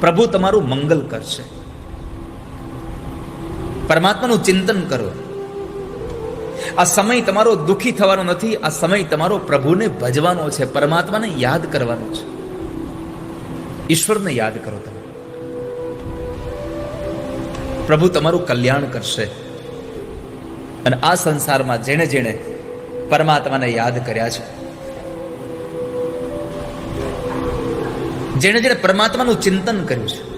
પ્રભુ તમારું મંગલ કરશે. પરમાત્માનું ચિંતન કરો. આ સમય તમારો દુઃખી થવાનો નથી, આ સમય તમારો પ્રભુને ભજવાનો છે, પરમાત્માને યાદ કરવાનો છે. ઈશ્વરને યાદ કરો તમે. પ્રભુ તમારું કલ્યાણ કરશે. અને આ સંસારમાં જેણે જેણે પરમાત્માને યાદ કર્યા છે જેણે જેણે પરમાત્માનું ચિંતન કર્યું છે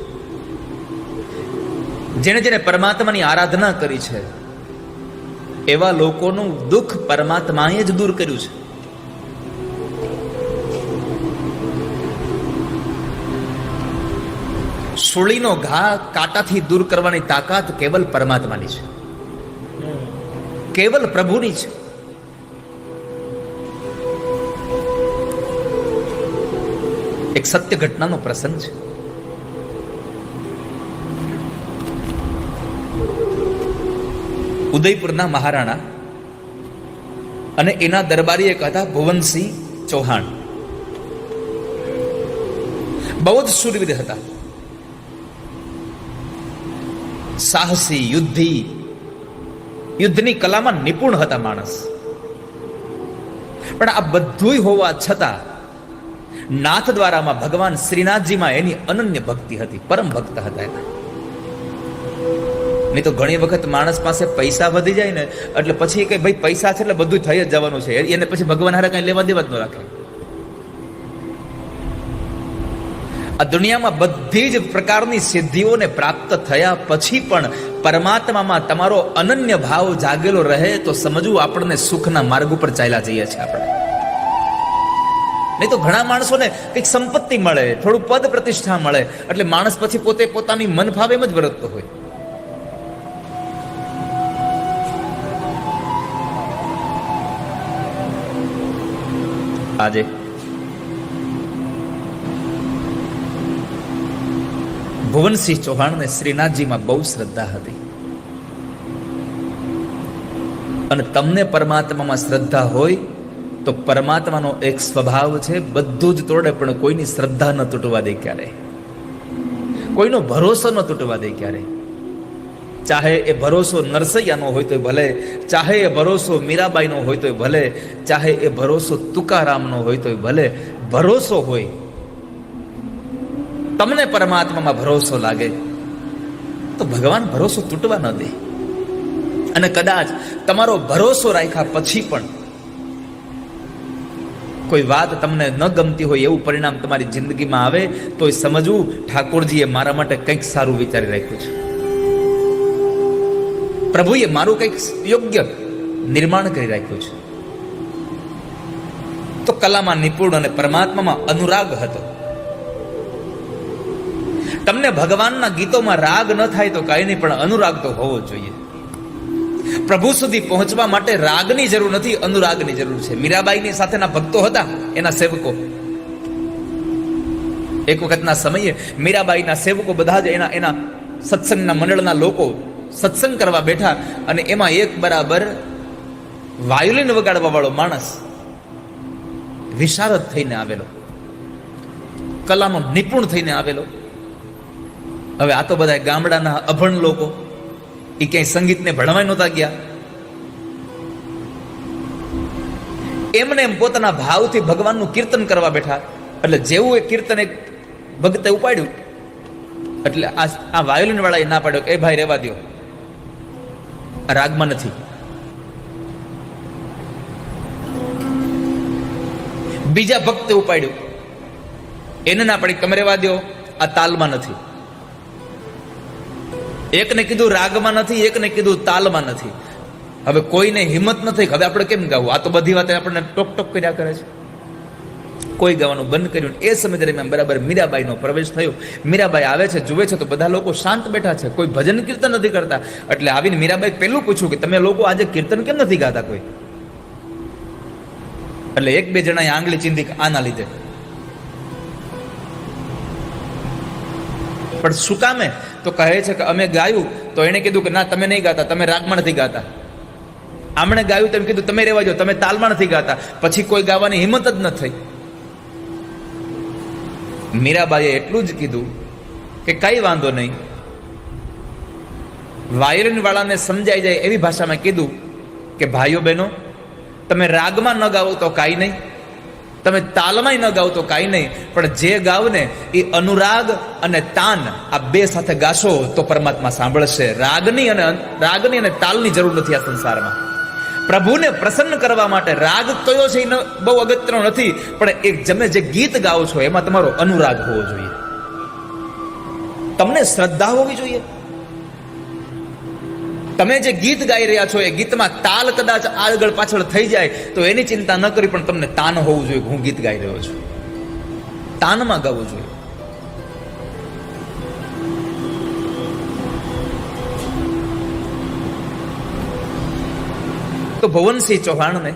જેણે જેણે પરમાત્માની આરાધના કરી છે એવા લોકોનું દુઃખ પરમાત્માએ જ દૂર કર્યું છે. સુળીનો ઘા કાંટાથી દૂર કરવાની તાકાત કેવલ પરમાત્માની છે. કેવલ પ્રભુની છે. એક સત્ય ઘટનાનો પ્રસંગ છે. ઉદયપુરના મહારાણા અને એના દરબારી એક હતા ભુવનસિંહ ચૌહાણ. બહુ જ શૂરવીર હતા. સાહસી, યુદ્ધી, યુદ્ધની કલામાં નિપુણ હતા માણસ. પણ આ બધું હોવા છતાં નાથ દ્વારામાં ભગવાન શ્રીનાથજીમાં એની અનન્ય ભક્તિ હતી, પરમ ભક્ત હતા એના. નહીં તો ઘણી વખત માણસ પાસે પૈસા વધી જાય ને, એટલે પછી કે ભાઈ પૈસા છે એટલે બધું થઈ જ જવાનું છે. એને પછી ભગવાન હારે કઈ લેવા દેવા જ ન રાખે. આ દુનિયામાં બધી જ પ્રકારની સિદ્ધિઓને પ્રાપ્ત થયા પછી પણ પરમાત્મામાં તમારો અનન્ય ભાવ જાગેલો રહે તો સમજવું આપણને સુખના માર્ગ ઉપર ચાલ્યા જઈએ છીએ આપણે. નહીં તો ઘણા માણસોને કંઈક સંપત્તિ મળે, થોડું પદ પ્રતિષ્ઠા મળે. એટલે માણસ પછી પોતે પોતાની મન ભાવે એમ જ વર્તતો હોય. આજે ભુવનસિંહ ચૌહાણને શ્રીનાથજીમાં બહુ શ્રદ્ધા હતી. અને તમને પરમાત્મામાં શ્રદ્ધા હોય તો પરમાત્માનો એક સ્વભાવ છે, બધું જ તોડે, પણ કોઈની શ્રદ્ધા ન તૂટવા દે ક્યારે? કોઈનો ભરોસો ન તૂટવા દે ક્યારે? ચાહે એ ભરોસો નરસૈયાનો હોય તો ભલે, ચાહે એ ભરોસો મીરાબાઈનો હોય તો ભલે, ચાહે એ ભરોસો તુકારામનો હોય તો ભલે, ભરોસો હોય. તમને પરમાત્મામાં ભરોસો લાગે, તો ભગવાન ભરોસો તૂટવા ન દે. અને કદાચ તમારો ભરોસો રાખ્યા પછી પણ કોઈ વાત તમને ન ગમતી હોય એવું પરિણામ તમારી જિંદગીમાં આવે તો સમજવું, ઠાકોરજીએ મારા માટે કંઈક સારું વિચારી રાખ્યું છે. પ્રભુએ મારું કંઈક યોગ્ય નિર્માણ કરી રાખ્યું છે. તો કલામાં નિપુણ અને પરમાત્મામાં અનુરાગ હતો. તમને ભગવાનના ગીતોમાં રાગ ન થાય તો કઈ નહીં, પણ અનુરાગ તો હોવો જોઈએ. પ્રભુ સુધી પહોંચવા માટે રાગની જરૂર નથી, અનુરાગની જરૂર છે. મીરાબાઈની સાથેના ભક્તો હતા, એના સેવકો. એક વખતના સમયે મીરાબાઈના સેવકો બધા જ એના એના સત્સંગના મંડળના લોકો સત્સંગ કરવા બેઠા અને એમાં એક બરાબર વાયુલિન વગાડવા વાળો માણસ વિશારદ થઈને આવેલો. કલાનો નિપુણ થઈને આવેલો. હવે આ તો બધા ગામડાના અભણ લોકો એ ક્યાંય સંગીતને ભણવાય નહોતા ગયા. એમને એમ પોતાના ભાવથી ભગવાનનું કીર્તન કરવા બેઠા. એટલે જેવું એ કીર્તન એક ભક્તે ઉપાડ્યું, એટલે આ આ વાયોલિન વાળાએ ના પાડ્યો એ ભાઈ રહેવા દો રાગમાં નથી. બીજા ભક્તે ઉપાડ્યું. એને ના પડી તમે રહેવા દો આ તાલમાં નથી. એકને કીધું રાગમાં નથી, એકને કીધું તાલમાં નથી. હવે કોઈને હિંમત નથી. હવે આપણે કેમ ગાવું? આ તો બધી વાત આપણને ટોક ટોક કર્યા કરે છે. કોઈ ગાવાનું બંધ કર્યું એ સમય દરમિયાન બરાબર મીરાબાઈનો પ્રવેશ થયો. મીરાબાઈ આવે છે, જુએ છે તો બધા લોકો શાંત બેઠા છે. કોઈ ભજન કીર્તન નથી કરતા. એટલે આવીને મીરાબાઈ પહેલું પૂછ્યું કે તમે લોકો આજે કીર્તન કેમ નથી ગાતા કોઈ? એટલે એક બે જણાએ આંગળી ચીંધી આના લીધે. પણ શું કામે? તો કહે છે કે અમે ગાયું, તો એને કીધું કે ના, તમે નહીં ગાતા, તમે રાગમાં નથી ગાતા. આમણે ગાયું તેમ કીધું, તમે રહેવા જાઓ તમે તાલમાં નથી ગાતા. પછી કોઈ ગાવાની હિંમત જ ન થઈ. મીરાબાઈએ એટલું જ કીધું કે કઈ વાંધો નહીં. વાયરન વાળાને સમજાઈ જાય એવી ભાષામાં કીધું કે, ભાઈઓ બહેનો, તમે રાગમાં ન ગાવો તો કાંઈ નહીં. તમે તાલમાં ન ગાવ તો કાંઈ નહીં, પણ જે ગાવ ને એ અનુરાગ અને તાન આ બે સાથે ગાશો તો પરમાત્મા સાંભળશે. રાગની અને રાગની અને તાલની જરૂર નથી આ સંસારમાં. પ્રભુને પ્રસન્ન કરવા માટે રાગ કયો છે એ બહુ અગત્યનો નથી, પણ એક તમે જે ગીત ગાઓ છો એમાં તમારો અનુરાગ હોવો જોઈએ. તમને શ્રદ્ધા હોવી જોઈએ. તમે જે ગીત ગાઈ રહ્યા છો, એ ગીતમાં તાલ કદાચ આગળ પાછળ થઈ જાય, તો એની ચિંતા ન કરી, પણ તમને તાન હોવું જોઈએ હું ગીત ગાઈ રહ્યો છું. તાનમાં ગાવું જોઈએ. તો ભુવનસિંહ ચૌહાણને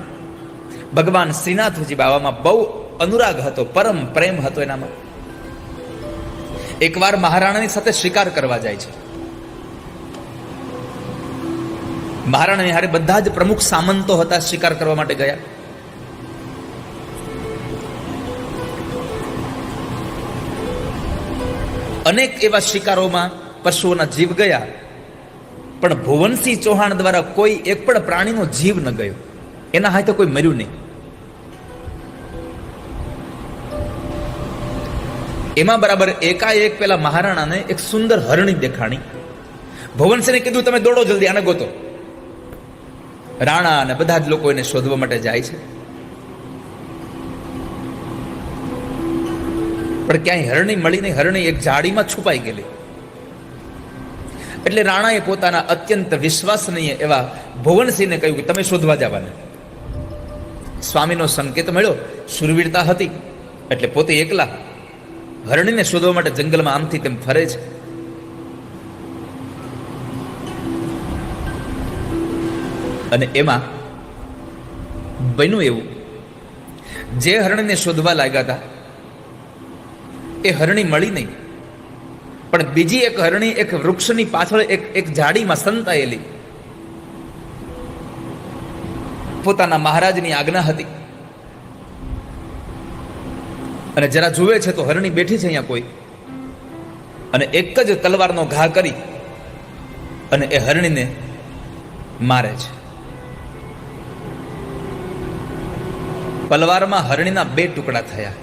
ભગવાન શ્રીનાથજી બાવામાં બહુ અનુરાગ હતો, પરમ પ્રેમ હતો એનામાં. એકવાર મહારાણાની સાથે શિકાર કરવા જાય છે. મહારાણાની હારે બધા જ પ્રમુખ સામંતો હતા શિકાર કરવા માટે ગયા. અનેક એવા શિકારોમાં પશુઓના જીવ ગયા, પણ ભુવનસિંહ ચૌહાણ દ્વારા કોઈ એક પણ પ્રાણીનો જીવ ન ગયો. એના હાથે કોઈ મર્યું નહીં. એમાં બરાબર એકાએક પેલા મહારાણાને એક સુંદર હરણી દેખાણી. ભુવનસિંહને કીધું, તમે દોડો જલ્દી, આને ગોતો. રાણા અને બધા જ લોકો એને શોધવા માટે જાય છે. પણ ક્યાંય હરણી મળી નહીં, હરણી એક જાળીમાં છુપાઈ ગયેલી. એટલે રાણાએ પોતાના અત્યંત વિશ્વાસનીય એવા ભુવનસિંહને કહ્યું કે તમે શોધવા જવાના. સ્વામીનો સંકેત મળ્યો સુરવીરતા હતી. એટલે પોતે એકલા હરણીને શોધવા માટે જંગલમાં આમથી તેમ ફરે છે. અને એમાં બન્યું એવું. જે હરણને શોધવા લાગ્યા હતા, એ હરણી મળી નહીં. પણ બીજી એક હરણી એક વૃક્ષની પાછળ એક એક ઝાડીમાં સંતાયેલી. પોતાના મહારાજની આજ્ઞા હતી. અને જરા જુએ છે તો હરણી બેઠી છે અહીંયા કોઈ. અને એક જ તલવારનો ઘા કરી અને એ હરણીને મારે છે. પલવારમાં હરણીના બે ટુકડા થયા.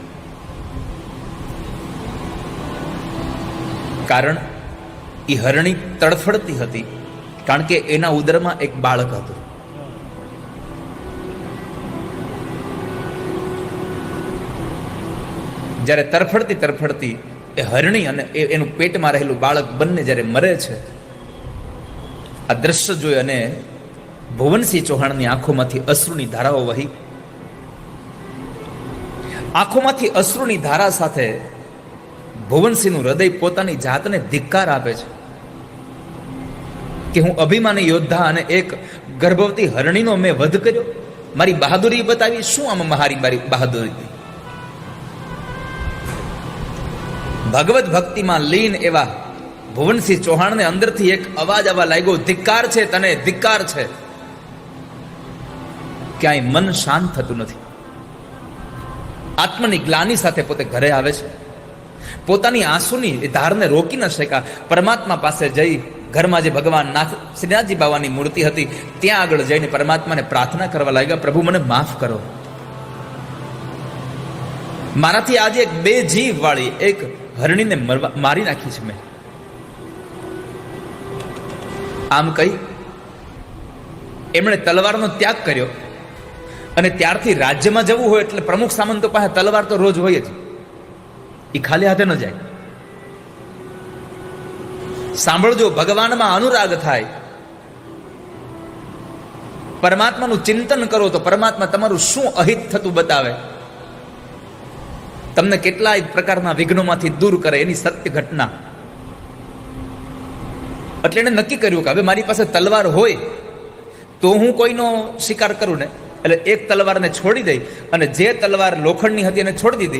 કારણ એ હરણી તડફડતી હતી, કારણ કે એના ઉદરમાં એક બાળક હતું. જ્યારે તરફડતી તરફડતી એ હરણી અને એનું પેટમાં રહેલું બાળક બંને જ્યારે મરે છે, આ દ્રશ્ય જોઈ અને ભુવનસિંહ ચૌહાણની આંખોમાંથી અશ્રુની ધારાઓ વહી આંખોમાંથી અશ્રુની ધારા સાથે ભુવનસિંહનું હૃદય પોતાની જાતને ધિક્કાર આપે છે કે હું અભિમાની યોદ્ધા અને એક ગર્ભવતી હરણીનો મેં વધ કર્યો. મારી બહાદુરી બતાવી શું આમાં મારી મારી બહાદુરી? ભગવત ભક્તિમાં લીન એવા ભુવનસિંહ ચૌહાણને અંદરથી એક અવાજ આવવા લાગ્યો, ધિક્કાર છે તને, ધિક્કાર છે. ક્યાંય મન શાંત થતું નથી. આત્મની ગ્લાની સાથે પોતે ઘરે આવે છે. પોતાની આંસુની એ ધારને રોકી ન શકા પરમાત્મા પાસે જઈ ઘરમાં જે ભગવાન નાથ શ્રીનાથજી બાવાની મૂર્તિ હતી, ત્યાં આગળ જઈને પરમાત્માને પ્રાર્થના કરવા લાગ્યા, પ્રભુ, મને માફ કરો. મારાથી આજે એક બે જીવ વાળી એક હરણીને મારી નાખી છે મેં. આમ કહી, એમણે તલવારનો ત્યાગ કર્યો. અને ત્યારથી રાજ્યમાં જવું હોય એટલે પ્રમુખ સામંતો પાસે તલવાર તો રોજ હોય જ. એ ખાલી હાથે ન જાય. સાંભળજો, ભગવાનમાં અનુરાગ થાય. પરમાત્માનું ચિંતન કરો તો પરમાત્મા તમારું શું અહિત થતું બતાવે? તમને કેટલાય પ્રકારના વિઘ્નોમાંથી દૂર કરે એની સત્ય ઘટના. એટલે એને નક્કી કર્યું કે હવે મારી પાસે તલવાર હોય તો હું કોઈનો શિકાર કરું ને? એટલે એક તલવારને છોડી દઈ અને જે તલવાર લોખંડની હતી એને છોડી દીધી.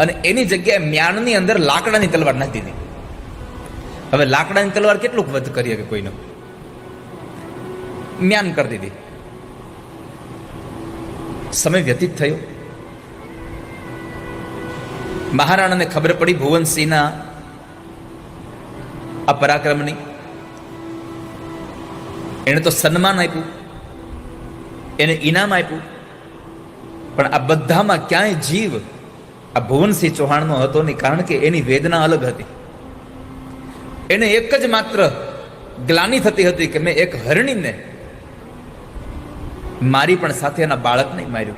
અને એની જગ્યાએ મ્યાનની અંદર લાકડાની તલવાર નાખી દીધી. હવે લાકડાની તલવાર કેટલું વધ કરી શકે કોઈનો? મ્યાન કરી દીધી. સમય વ્યતીત થયો. મહારાણાને ખબર પડી ભુવનસિંહના આ પરાક્રમની. એણે તો સન્માન આપ્યું. એને ઇનામ આપ્યું. પણ આ બધામાં ક્યાંય જીવ આ ભુવનસિંહ ચૌહાણનો હતો નહીં, કારણ કે એની વેદના અલગ હતી. એને એક જ માત્ર ગ્લાની થતી હતી કે મેં એક હરણીને મારી પણ સાથે એના બાળકને માર્યું.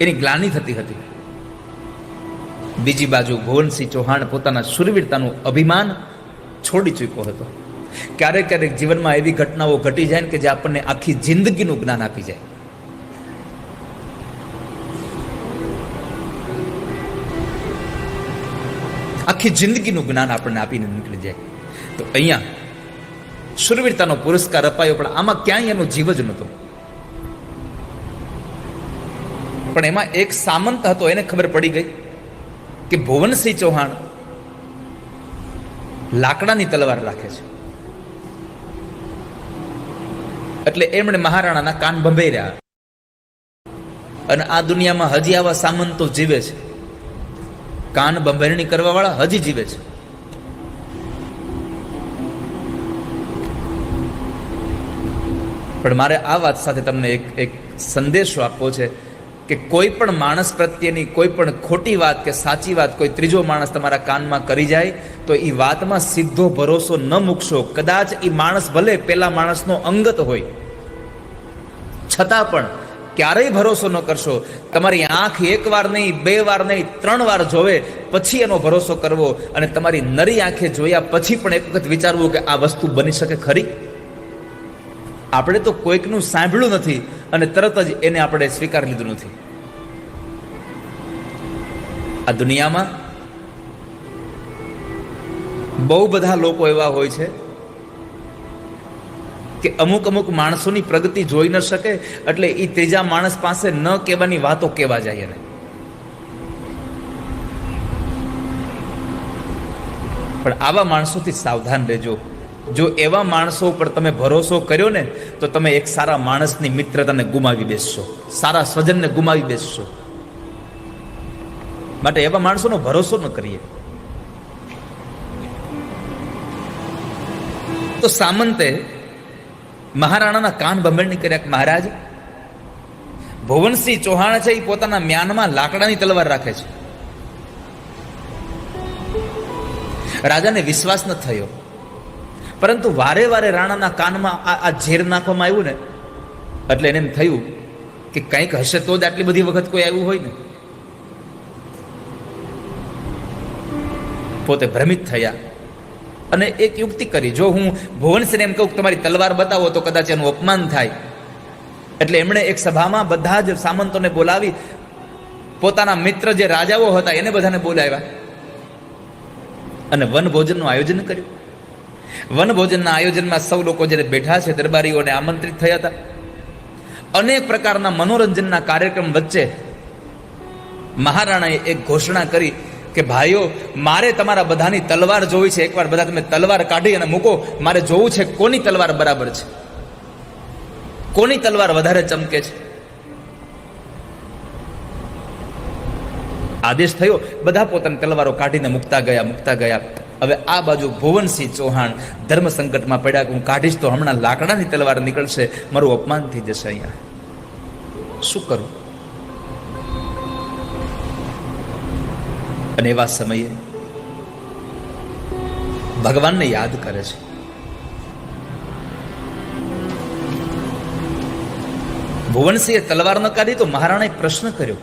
એની ગ્લાની થતી હતી. બીજી બાજુ ભુવનસિંહ ચૌહાણ પોતાના શુરવીરતાનું અભિમાન છોડી ચૂક્યો હતો. ક્યારેક ક્યારેક જીવનમાં એવી ઘટનાઓ ઘટી જાય ને કે જે આપણને આખી જિંદગીનું જ્ઞાન આપી જાય. આખી જિંદગીનું જ્ઞાન આપણને આપીને નીકળી જાય. તો અહીંયા શુરવીરતાનો પુરસ્કાર અપાયો, પણ આમાં ક્યાંય એનો જીવ જ નહોતો. પણ એમાં એક સામંત હતો, એને ખબર પડી ગઈ કે ભુવનસિંહ ચૌહાણ લાકડાની તલવાર રાખે છે. એટલે એમણે મહારાણાના કાન ભંભેર્યા અને આ દુનિયામાં હજી આવા સામંતો જીવે છે. કાન બંભેરણી કરવા વાળા હજી જીવે છે. પણ મારે આ વાત સાથે તમને એક એક સંદેશો આપવો છે કે કોઈ પણ માણસ પ્રત્યેની કોઈ પણ ખોટી વાત કે સાચી વાત, કોઈ ત્રીજો માણસ તમારા કાનમાં કરી જાય તો એ વાતમાં સીધો ભરોસો ન મૂકશો. કદાચ એ માણસ ભલે પેલા માણસનો અંગત હોય. છતાં પણ ક્યારેય ભરોસો ન કરશો. તમારી આંખ એક વાર નહીં, બે વાર નહીં, ત્રણ વાર જોવે, પછી એનો ભરોસો કરવો અને તમારી નરી આંખે જોયા પછી પણ એક વખત વિચારવું કે આ વસ્તુ બની શકે ખરી? આપણે તો કોઈકનું સાંભળ્યું નથી અને તરત જ એને આપણે સ્વીકાર લીધું નથી. આ દુનિયામાં બહુ બધા લોકો એવા હોય છે કે અમુક અમુક માણસોની પ્રગતિ જોઈ ન શકે, એટલે એ ત્રીજા માણસ પાસે ન કહેવાની વાતો કહેવા જાય એને. પણ આવા માણસોથી સાવધાન રહેજો. જો એવા માણસો ઉપર તમે ભરોસો કર્યો ને, તો તમે એક સારા માણસની મિત્રતાને ગુમાવી બેસશો. સારા સ્વજનને ગુમાવી બેસશો. માટે એવા માણસોનો ભરોસો ન કરીએ. તો સામંતે મહારાણાના કાન બંબેડની કર્યા મહારાજ, ભુવનસિંહ ચૌહાણ છે એ પોતાના મ્યાનમાં લાકડાની તલવાર રાખે છે. રાજાને વિશ્વાસ ન થયો. પરંતુ વારે વારે રાણાના કાનમાં આ ઝેર નાખવામાં આવ્યું ને, એટલે એને એમ થયું કે કંઈક હશે તો જ આટલી બધી વખત કોઈ આવ્યું હોય ને. પોતે ભ્રમિત થયા. અને એક યુક્તિ કરી. જો હું ભુવનસિંહને એમ કહું કે તમારી તલવાર બતાવો તો કદાચ એનું અપમાન થાય. એટલે એમણે એક સભામાં બધા જ સામંતોને બોલાવી. પોતાના મિત્ર જે રાજાઓ હતા એને બધાને બોલાવ્યા. અને વન ભોજનનું આયોજન કર્યું. વન ભોજનના આયોજનમાં સૌ લોકો જ્યારે બેઠા છે, દરબારીઓને આમંત્રિત થયા હતા. અનેક પ્રકારના મનોરંજનના કાર્યક્રમ વચ્ચે મહારાણાએ એક ઘોષણા કરી. કે ભાઈઓ, મારે તમારા બધાની તલવાર જોવી છે. એકવાર બધા તમે તલવાર કાઢી અને મૂકો. મારે જોવું છે કોની તલવાર બરાબર છે? કોની તલવાર વધારે ચમકે છે? આદેશ થયો. બધા પોતાની તલવારો કાઢીને મૂકતા ગયા મૂકતા ગયા. હવે આ બાજુ ભુવનસિંહ ચૌહાણ ધર્મ સંકટમાં પડ્યા હું કાઢીશ તો હમણાં લાકડાની તલવાર નીકળશે. મારું અપમાન થઈ જશે અહીંયા. શું કરું? અને એવા સમયે ભગવાનને યાદ કરે છે. ભુવનસિંહે તલવાર ન કાઢી તો મહારાણાએ પ્રશ્ન કર્યો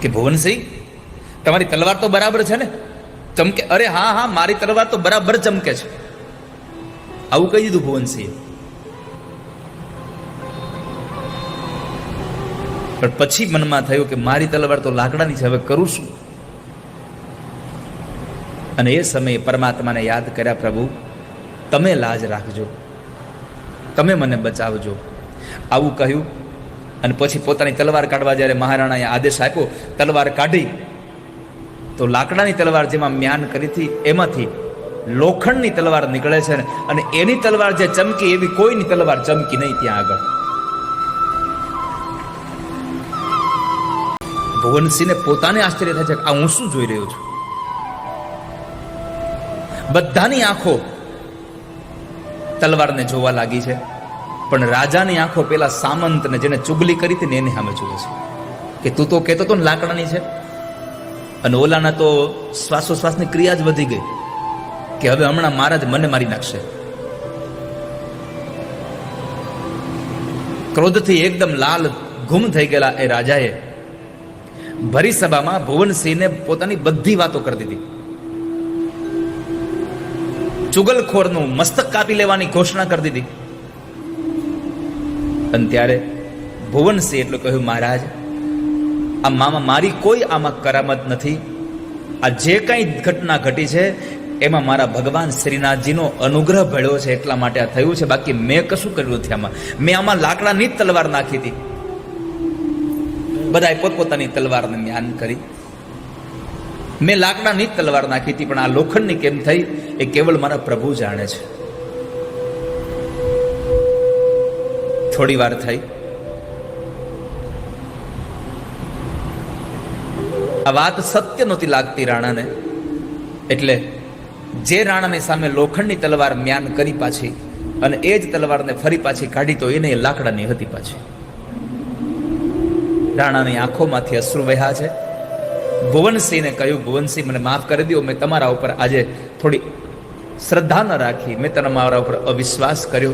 કે, ભુવનસિંહ, તમારી તલવાર તો બરાબર છે ને? ચમકે, અરે હા હા, મારી તલવાર તો બરાબર ચમકે છે. આવું કહી દીધું ભુવનસિંહે. પણ પછી મનમાં થયું કે મારી તલવાર તો લાકડાની છે, હવે કરું શું? અને એ સમયે પરમાત્માને યાદ કર્યા, પ્રભુ, તમે લાજ રાખજો. તમે મને બચાવજો. આવું કહ્યું અને પછી પોતાની તલવાર કાઢવા જ્યારે મહારાણાએ આદેશ આપ્યો, તલવાર કાઢી, તો લાકડાની તલવાર જેમાં મ્યાન કરી હતી, એમાંથી લોખંડની તલવાર નીકળે છે અને એની તલવાર જે ચમકી, એવી કોઈની તલવાર ચમકી નહીં ત્યાં આગળ. ભુવનસિંહને પોતાને આશ્ચર્ય થાય છે કે આ હું શું જોઈ રહ્યો છું? બધાની આંખો તલવારને જોવા લાગી છે, પણ રાજાની આંખો પેલા સામંતને જેને ચુગલી કરી હતી ને એની સામે જોવે છે. કે તું તો કહેતો હતો ને લાકડાની છે. અને ઓલાના તો શ્વાસોશ્વાસની ક્રિયા જ વધી ગઈ. કે હવે હમણાં મારા જ મને મારી નાખશે. ક્રોધથી એકદમ લાલ ગુમ થઈ ગયેલા એ રાજાએ ભરી સભામાં ભુવનસિંહને પોતાની બધી વાતો કરી દીધી. ચુગલખોરનું મસ્તક કાપી લેવાની ઘોષણા કરી દીધી. અને ત્યારે ભુવનસિંહ એટલું કહ્યું, મહારાજ, આ મામા મારી કોઈ આમાં કરામત નથી. આ જે કંઈ ઘટના ઘટી છે, એમાં મારા ભગવાન શ્રીનાથજીનો અનુગ્રહ ભળ્યો છે એટલા માટે આ થયું છે. બાકી મેં કશું કર્યું નથી આમાં. મેં આમાં લાકડાની જ તલવાર નાખી હતી. બધાએ પોતપોતાની તલવારને મ્યાન કરી. મેં લાકડાની જ તલવાર નાખી હતી, પણ આ લોખંડની કેમ થઈ એ કેવળ મારા પ્રભુ જાણે છે. થોડી વાર થઈ. આ વાત સત્ય નહોતી લાગતી રાણાને. એટલે જે રાણાની સામે લોખંડની તલવાર મ્યાન કરી પાછી અને એ જ તલવારને ફરી પાછી કાઢી તો એને લાકડાની હતી પાછી. રાણાની આંખોમાંથી અશ્રુ વહ્યા છે. ભુવનસિંહને કહ્યું, ભુવનસિંહ, મને માફ કરી દો મેં તમારા ઉપર આજે થોડી શ્રદ્ધા ન રાખી. મેં તમારા ઉપર અવિશ્વાસ કર્યો.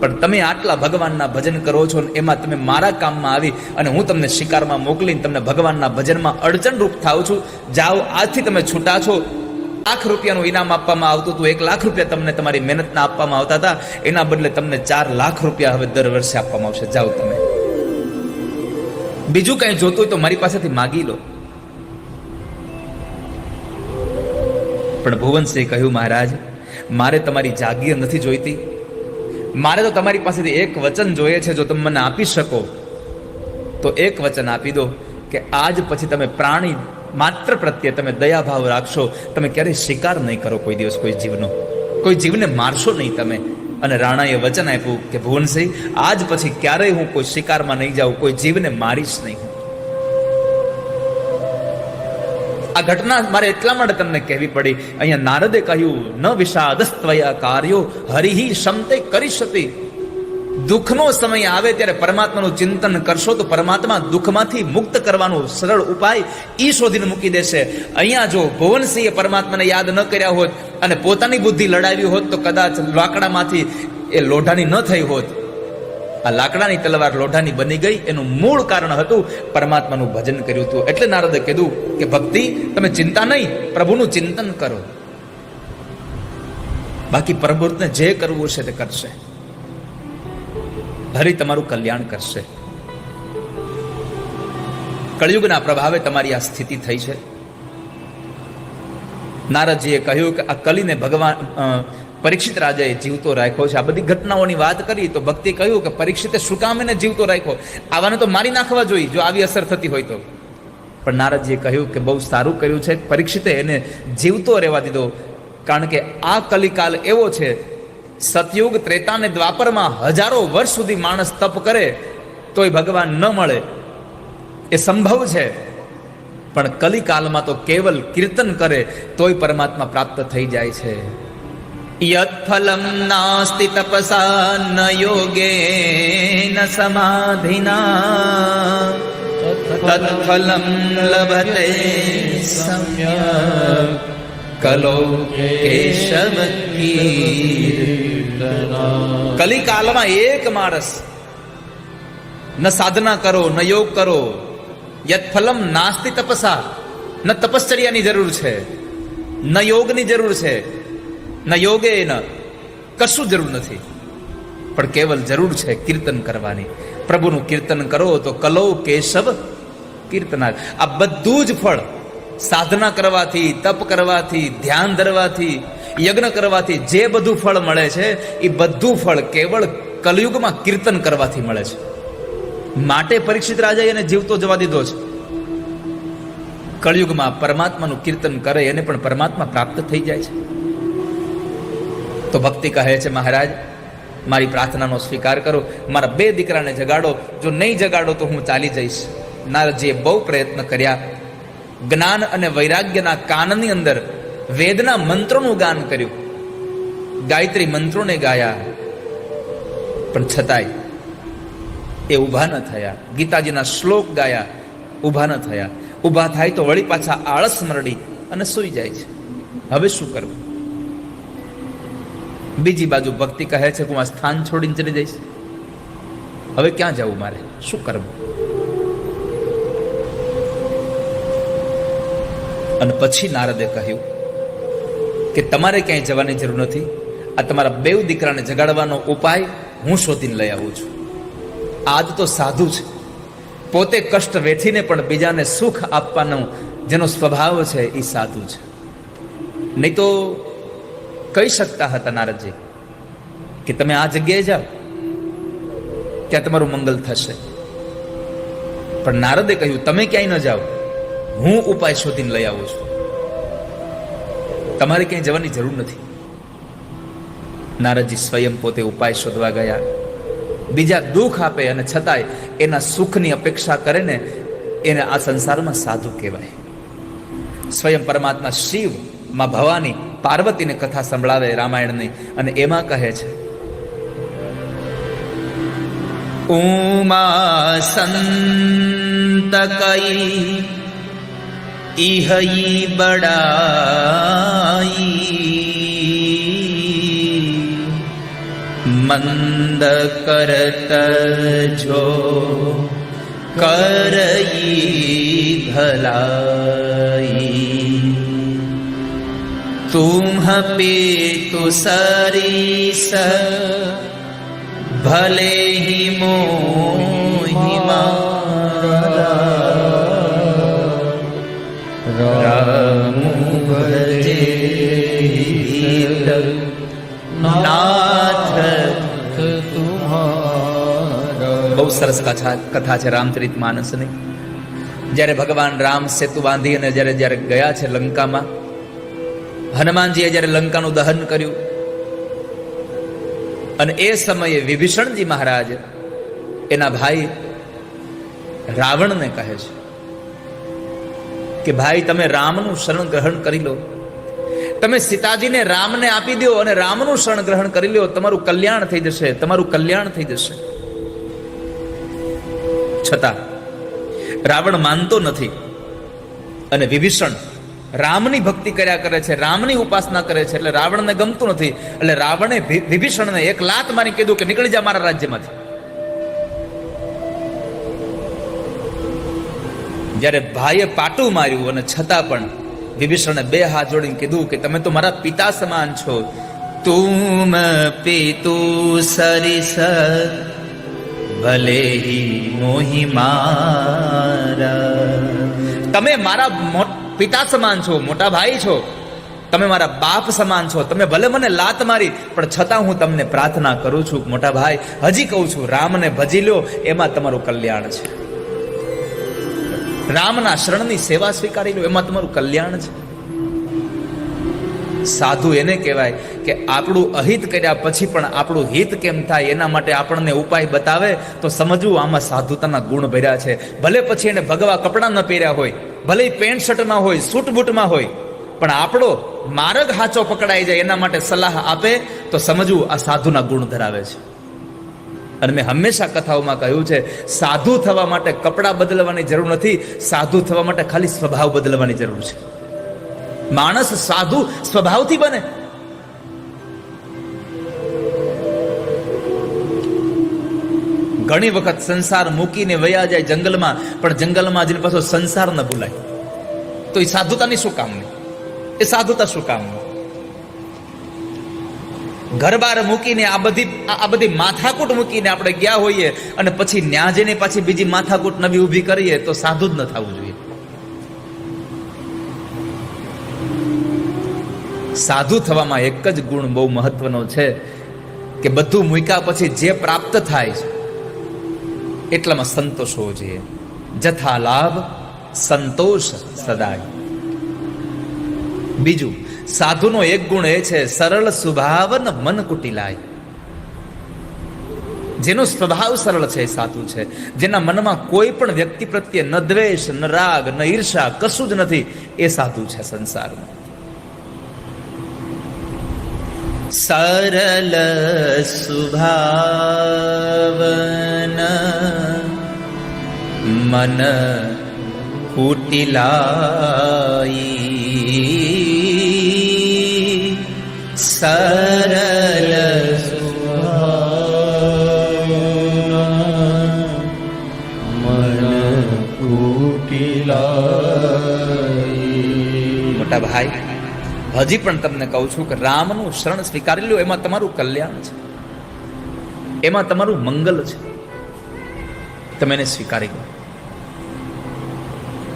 પણ તમે આટલા ભગવાનના ભજન કરો છો ને એમાં તમે મારા કામમાં આવી અને હું તમને શિકારમાં મોકલીને તમને ભગવાનના ભજનમાં અડચણરૂપ થાવ છું. જાઓ, આજથી તમે છૂટા છો. લાખ રૂપિયાનું ઇનામ આપવામાં આવતું હતું. એક લાખ રૂપિયા તમને તમારી મહેનતના આપવામાં આવતા હતા. એના બદલે તમને ચાર લાખ રૂપિયા હવે દર વર્ષે આપવામાં આવશે. જાઓ તમે. બીજું કઈ જોતું હોય તો મારી પાસેથી માગી લો. પણ ભુવનસિંહ કહ્યું, મહારાજ, મારે તમારી જાગીર નથી જોઈતી. મારે તો તમારી પાસેથી એક વચન જોઈએ છે જો તમે મને આપી શકો. તો એક વચન આપી દો કે આજ પછી તમે પ્રાણી માત્ર પ્રત્યે તમે દયાભાવ રાખશો. તમે ક્યારેય શિકાર નહીં કરો કોઈ દિવસ કોઈ જીવનો. કોઈ જીવને મારશો નહીં તમે. અને રાણાએ વચન આપ્યું કે, ભુવનસિંહ, આજ પછી ક્યારેય હું કોઈ શિકારમાં નહીં જાઉં, કોઈ જીવને મારીશ નહીં. આ ઘટના મારે એટલા માટે તમને કહેવી પડી. અહીંયા નારદે કહ્યું, ન વિષાદસ્તયા કાર્યો, હરિહી ક્ષમતે કરી શકે. દુઃખનો સમય આવે ત્યારે પરમાત્માનું ચિંતન કરશો તો પરમાત્મા દુઃખમાંથી મુક્ત કરવાનો સરળ ઉપાય ઈ શોધીને મૂકી દેશે. અહીંયા જો ભુવનસિંહે પરમાત્માને યાદ ન કર્યા હોત અને પોતાની બુદ્ધિ લડાવી હોત તો કદાચ લાકડામાંથી એ લોઢાની ન થઈ હોત. આ લાકડાની તલવાર લોઢાની બની ગઈ. એનું મૂળ કારણ હતું પરમાત્માનું ભજન કર્યું હતું. એટલે નારદે કીધું કે, ભક્તિ, તમે ચિંતા નહીં. પ્રભુનું ચિંતન કરો. બાકી પ્રભુને જે કરવું છે તે કરશે. હરી તમારું કલ્યાણ કરશે. કળિયુગના પ્રભાવે તમારી આ સ્થિતિ થઈ છે. નારદજીએ કહ્યું કે આ કલીને ભગવાન પરીક્ષિત રાજાએ જીવતો રાખ્યો છે. આ બધી ઘટનાઓની વાત કરી તો ભક્તિ કહ્યું કે પરીક્ષિતે શું કામ એને જીવતો રાખ્યો. આવાને તો મારી નાખવા જોઈએ જો આવી અસર થતી હોય તો. પણ નારદજીએ કહ્યું કે બહુ સારું કર્યું છે, પરીક્ષિતે એને જીવતો રહેવા દીધો. કારણ કે આ કલિકાલ એવો છે, સતયુગ ત્રેતા અને દ્વાપરમાં હજારો વર્ષ સુધી માણસ તપ કરે, તોય ભગવાન ન મળે. એ સંભવ છે. પણ કલિકાલમાં તો કેવલ કીર્તન કરે, તોય પરમાત્મા પ્રાપ્ત થઈ જાય છે. યત ફલમ નાસ્તિ તપસા ન યોગે ન સમાધિના. તત્ફલમ લભતે સમ્યક. કલો કેશવ કલિકાલમાં એક માણસ ન સાધના કરો, ન યોગ કરો યત નાસ્તિ તપસા. ન તપશ્ચર્યાની જરૂર છે, ન યોગની જરૂર છે, ન યોગે ન કશું જરૂર નથી. પણ કેવલ જરૂર છે કીર્તન કરવાની. પ્રભુનું કીર્તન કરો તો કલો કેશવ કીર્તના આ બધું જ ફળ સાધના કરવાથી, તપ કરવાથી, ધ્યાન ધરવાથી, યજ્ઞ કરવાથી જે બધું ફળ મળે છે, એ બધું ફળ કેવળ કલયુગમાં કીર્તન કરવાથી મળે છે. માટે પરીક્ષિત રાજાએ એને જીવતો જવા દીધો છે. કળયુગમાં પરમાત્માનું કીર્તન કરે, એને પણ પરમાત્મા પ્રાપ્ત થઈ જાય છે. તો ભક્તિ કહે છે, મહારાજ, મારી પ્રાર્થનાનો સ્વીકાર કરો, મારા બે દીકરાને જગાડો, જો નહીં જગાડો તો હું ચાલી જઈશ. નારદજીએ બહુ પ્રયત્ન કર્યા. જ્ઞાન અને વૈરાગ્યના કાનની અંદર વેદના મંત્રોનું ગાન કર્યું. ગાયત્રી મંત્રોને ગાયા. પણ છતાંય એ ઊભા ન થયા. ગીતાજીના શ્લોક ગાયા, ઊભા ન થયા. ઊભા થાય તો વળી પાછા આળસ મરડી અને સૂઈ જાય છે. હવે શું કરવું? બીજી બાજુ ભક્તિ કહે છે કે હું આ સ્થાન છોડીને ચડી જઈશ. હવે ક્યાં જવું મારે? શું કરવું? અને પછી નારદે કહ્યું કે તમારે ક્યાંય જવાની જરૂર નથી. આ તમારા બેવ દીકરાને જગાડવાનો ઉપાય હું શોધીને લઈ આવું છું. આજ તો સાધુ છે. પોતે કષ્ટ વેઠીને પણ બીજાને સુખ આપવાનો જેનો સ્વભાવ છે એ સાધુ છે. નહીં તો કહી શકતા હતા નારદજી કે તમે આ જગ્યાએ જાઓ, ત્યાં તમારું મંગલ થશે. પણ નારદે કહ્યું, તમે ક્યાંય ન જાઓ. હું ઉપાય શોધીને લઈ આવું છું. તમારે ક્યાંય જવાની જરૂર નથી. નારદજી સ્વયં પોતે ઉપાય શોધવા ગયા. બીજા દુઃખ આપે અને છતાંય એના સુખની અપેક્ષા કરે ને એને આ સંસારમાં સાધુ કહેવાય. સ્વયં પરમાત્મા શિવ, માં ભવાની, પાર્વતીને કથા સંભળાવે રામાયણની અને એમાં કહે છે, ઉમા સંતકઈ ઇહઈ બડાઈ મંદ કરત જો કરઈ ભલાઈ तुम पे तो सरीस भले ही मोहिमा राम भजे हित બહુ સરસ કથા કથા છે રામચરિત માનસની. જ્યારે ભગવાન રામ સેતુ બાંધી અને જ્યારે જ્યારે ગયા છે લંકામાં, હનુમાનજીએ જ્યારે લંકાનું દહન કર્યું, અને એ સમયે વિભીષણજી મહારાજ એના ભાઈ રાવણને કહે છે કે, ભાઈ, તમે રામનું શરણ ગ્રહણ કરી લો. તમે સીતાજીને રામને આપી દો અને રામનું શરણ ગ્રહણ કરી લો. તમારું કલ્યાણ થઈ જશે, તમારું કલ્યાણ થઈ જશે. છતાં રાવણ માનતો નથી અને વિભીષણ રામની ભક્તિ કર્યા કરે છે, રામની ઉપાસના કરે છે, એટલે રાવણને ગમતું નથી. એટલે રાવણે વિભીષણને એક લાત મારી કીધું કે નીકળી જા મારા રાજ્યમાંથી. જ્યારે ભાઈએ પાટું માર્યું અને છતાં પણ વિભીષણે બે હાથ જોડીને કીધું કે તમે તો મારા પિતા સમાન છો. તું પિતુ સરિસ ભલે મોહી મારા. તમે મારા પિતા સમાન છો, મોટા ભાઈ છો. તમે મારા બાપ સમાન છો. તમે ભલે મને લાત મારી, પણ છતાં હું તમને પ્રાર્થના કરું છું, મોટા ભાઈ, હજી કહું છું, રામને ભજી લો એમાં તમારું કલ્યાણ છે. રામના શરણની સેવા સ્વીકારી લો એમાં તમારું કલ્યાણ છે. સાધુ એને કહેવાય કે આપણું અહિત કર્યા પછી પણ આપણું હિત કેમ થાય એના માટે આપણને ઉપાય બતાવે, તો સમજવું આમાં સાધુતાના ગુણ ભર્યા છે. ભલે પછી એને ભગવા કપડાં ન પહેર્યા હોય, ભલે પેન્ટ શર્ટમાં હોય સૂટ બૂટમાં હોય, પણ આપણો માર્ગ હાચો પકડાઈ જાય એના માટે સલાહ આપે, તો સમજવું આ સાધુના ગુણ ધરાવે છે. અને મેં હંમેશા કથાઓમાં કહ્યું છે, સાધુ થવા માટે કપડાં બદલવાની જરૂર નથી, સાધુ થવા માટે ખાલી સ્વભાવ બદલવાની જરૂર છે. માણસ સાધુ સ્વભાવથી બને. ઘણી વખત સંસાર મૂકીને વયા જાય જંગલમાં, પણ જંગલમાં જઈને પાછો સંસાર ન ભૂલાય. તો એ સાધુતાની શું કામની? એ સાધુતા શું કામની? ઘર બાર મૂકીને આ બધી આ બધી માથાકૂટ મૂકીને આપણે ગયા હોઈએ અને પછી ન્યા જઈને પાછી બીજી માથાકૂટ નવી ઊભી કરીએ તો સાધુ જ ન થવું જોઈએ. સાધુ થવામાં એક જ ગુણ બહુ મહત્વનો છે કે બધું મૂક્યા પછી જે પ્રાપ્ત થાય છે એટલામાં સંતોષ હોવો જોઈએ. જથા લાભ, સંતોષ સદાય. બીજું, સાધુનો એક ગુણ એ છે, સરળ સ્વભાવન મન કુટીલાય. જેનો સ્વભાવ સરળ છે એ સાધુ છે. જેના મનમાં કોઈ પણ વ્યક્તિ પ્રત્યે ન દ્વેષ, ન રાગ, ન ઈર્ષા, કશું જ નથી, એ સાધુ છે સંસારમાં. સરલ સુભાવન મન કુટિલાઈ સરલ મન કુટિલાઈ મોટા ભાઈ હજી પણ તમને કહું છું કે રામનું શરણ સ્વીકારી લો એમાં તમારું કલ્યાણ છે. એમાં તમારું મંગલ છે. તમે એને સ્વીકારી લો.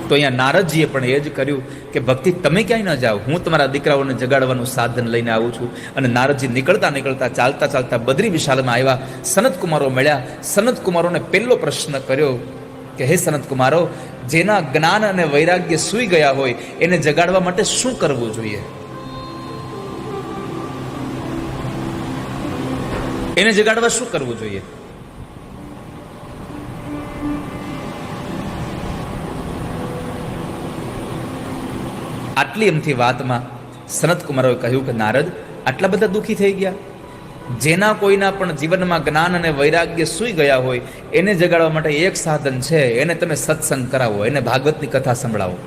તો અહીંયા નારદજીએ પણ એ જ કર્યું કે, ભક્તિ, તમે ક્યાંય ન જાઓ. હું તમારા દીકરાઓને જગાડવાનું સાધન લઈને આવું છું. અને નારદજી નીકળતા નીકળતા ચાલતા ચાલતા બદ્રી વિશાલમાં આવ્યા. સનત કુમારો મળ્યા. સનત કુમારોને પહેલો પ્રશ્ન કર્યો કે, હે સનત કુમારો જેના જ્ઞાન અને વૈરાગ્ય સૂઈ ગયા હોય, એને જગાડવા માટે શું કરવું જોઈએ? એને જગાડવા શું કરવું જોઈએ? આટલી એમથી વાતમાં સનત કુમારોએ કહ્યું કે, નારદ, આટલા બધા દુઃખી થઈ ગયા. જેના કોઈના પણ જીવનમાં જ્ઞાન અને વૈરાગ્ય સૂઈ ગયા હોય, એને જગાડવા માટે એક સાધન છે, એને તમે સત્સંગ કરાવો, એને ભાગવતની કથા સંભળાવો.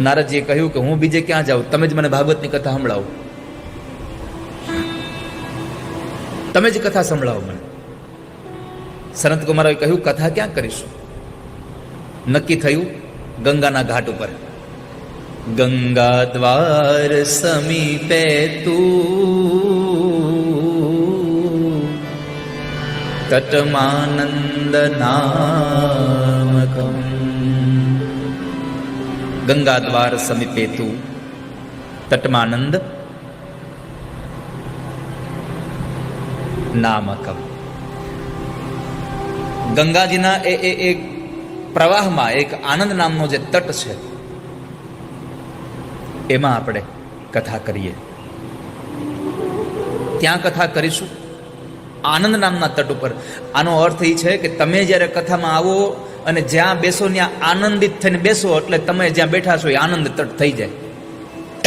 નારદજીએ કહ્યું કે, હું બીજે ક્યાં જાઉં? તમે જ મને ભાગવતની કથા સંભળાવો. તમે જ કથા સંભળાવો મને. સનત કુમારોએ કહ્યું, કથા ક્યાં કરીશું? નક્કી થયું, ગંગાના ઘાટ ઉપર. ગંગા દ્વાર સમીપે તું તટમાનંદ નામકમ ગંગા દ્વાર સમીપે તું તટમાનંદ નામકમ ગંગાજીના એ એ એક પ્રવાહમાં એક આનંદ નામનો જે તટ છે એમાં આપણે કથા કરીએ ત્યાં કથા કરીશું આનંદ નામના તટ ઉપર આનો અર્થ એ છે કે તમે જ્યારે કથામાં આવો અને જ્યાં બેસો ત્યાં આનંદિત થઈને બેસો એટલે તમે જ્યાં બેઠા છો એ આનંદ તટ થઈ જાય।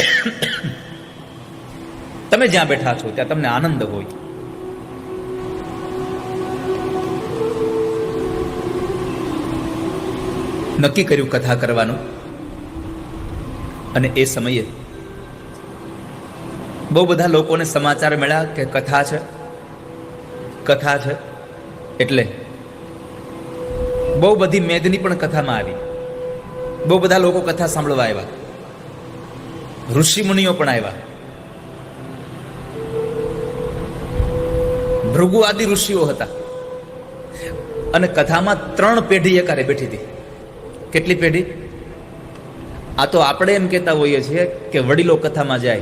તમે જ્યાં બેઠા છો ત્યાં તમને આનંદ હોય। નક્કી કર્યું કથા કરવાનું. અને એ સમયે બહુ બધા લોકોને સમાચાર મળ્યા કે કથા છે કથા છે, એટલે બહુ બધી મેદની પણ કથામાં આવી. બહુ બધા લોકો કથા સાંભળવા આવ્યા. ઋષિમુનિઓ પણ આવ્યા. ભૃગુ આદિ ઋષિઓ હતા. અને કથામાં ત્રણ પેઢી એકારે બેઠી હતી. કેટલી પેઢી? આ તો આપણે એમ કહેતા હોઈએ છીએ કે વડીલો કથામાં જાય.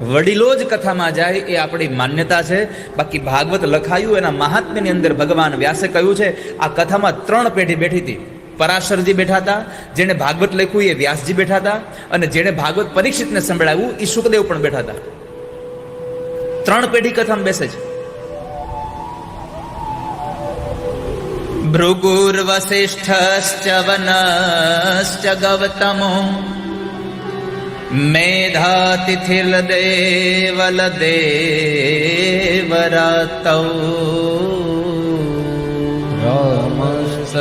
વડીલો જ કથામાં જાય એ આપણી માન્યતા છે. બાકી ભાગવત લખાયું એના મહાત્મ્યની અંદર ભગવાન વ્યાસે કહ્યું છે, આ કથામાં ત્રણ પેઢી બેઠી હતી. પરાશરજી બેઠા હતા, જેણે ભાગવત લખ્યું એ વ્યાસજી બેઠા હતા, અને જેણે ભાગવત પરીક્ષિતને સંભળાવ્યું એ સુખદેવ પણ બેઠા હતા. ત્રણ પેઢી કથામાં બેસે છે. भृगुर्वसिष्ठश्च वनश्च गवतमो मेधातिथिलदेवलदेतौ रामस्त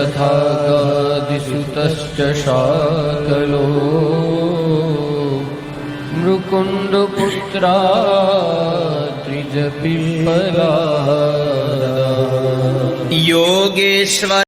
शाकलो। मृकुण्डपुत्रा त्रिजपिम्बला યોગેશ્વર